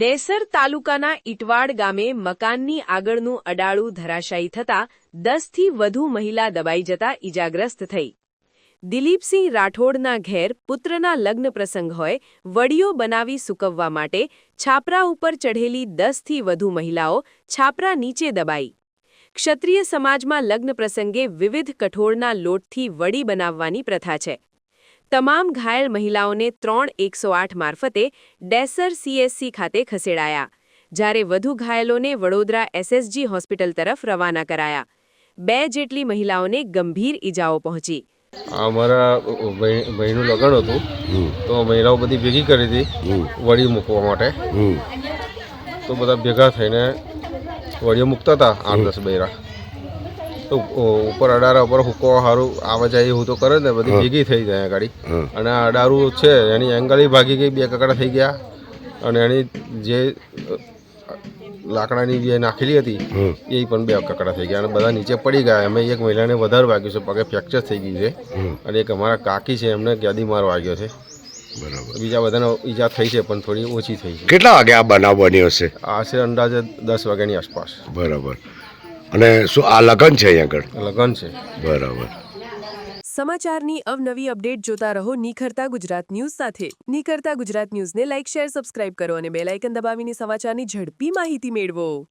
દેસર તાલુકાના ઇટવાડ ગામે મકાનની આગળનું અડાળું ધરાશાયી થતાં દસથી વધુ મહિલા દબાઈ જતા ઇજાગ્રસ્ત થઈ. દિલીપસિંહ રાઠોડના ઘેર પુત્રના લગ્ન પ્રસંગ હોય વડીઓ બનાવી સૂકવવા માટે છાપરા ઉપર ચઢેલી દસથી વધુ મહિલાઓ છાપરા નીચે દબાઈ. ક્ષત્રિય સમાજમાં લગ્ન પ્રસંગે વિવિધ કઠોળના લોટથી વડી બનાવવાની પ્રથા છે. તમામ ઘાયલ મહિલાઓને ત્રણ એકસો આઠ મારફતે ડેસર સીએસસી ખાતે ખસેડાયા જ્યારે વધુ ઘાયલોને વડોદરા એસએસજી હોસ્પિટલ તરફ રવાના કરાયા. બે જેટલી મહિલાઓને ગંભીર ઈજાઓ પહોંચી. અમારા ભાઈ ભાઈનું લગ્ન હતું. તો મહિલાઓ બધી ભેગી કરી હતી. વળી મૂકવા માટે. તો બધા ભેગા થઈને વળીઓ મૂકતા હતા આઠ દસ બૈરા. તો ઉપર અડારા ઉપર હુકો સારું આવે જાય એવું તો કરે ને બધી ભેગી થઈ જાય ગાડી. અને આ અડારું છે એની એંગલ ભાગી ગઈ બે કકડા થઈ ગયા. અને એની જે લાકડાની જે નાખેલી હતી એ પણ બે કકડા થઈ ગયા. અને બધા નીચે પડી ગયા. અમે એક મહિલાને વધારે વાગ્યું છે પગે ફ્રેક્ચર થઈ ગયું છે. અને એક અમારા કાકી છે એમને ગાદી માર વાગ્યો છે. બરાબર. બીજા બધાને ઈજા થઈ છે પણ થોડી ઓછી થઈ છે. કેટલા વાગે આ બનાવ બન્યો છે? આ છે અંદાજે દસ વાગ્યાની આસપાસ. બરાબર. અને શું આ લગન છે અહીંયા આગળ? લગન છે. બરાબર. સમાચારની અવનવી અપડેટ જોતા રહો નિખરતા ગુજરાત ન્યૂઝ સાથે. નિખરતા ગુજરાત ન્યૂઝને લાઇક શેર સબસ્ક્રાઇબ કરો અને બેલ આઇકન દબાવીને સમાચારની ઝડપી માહિતી મેળવો.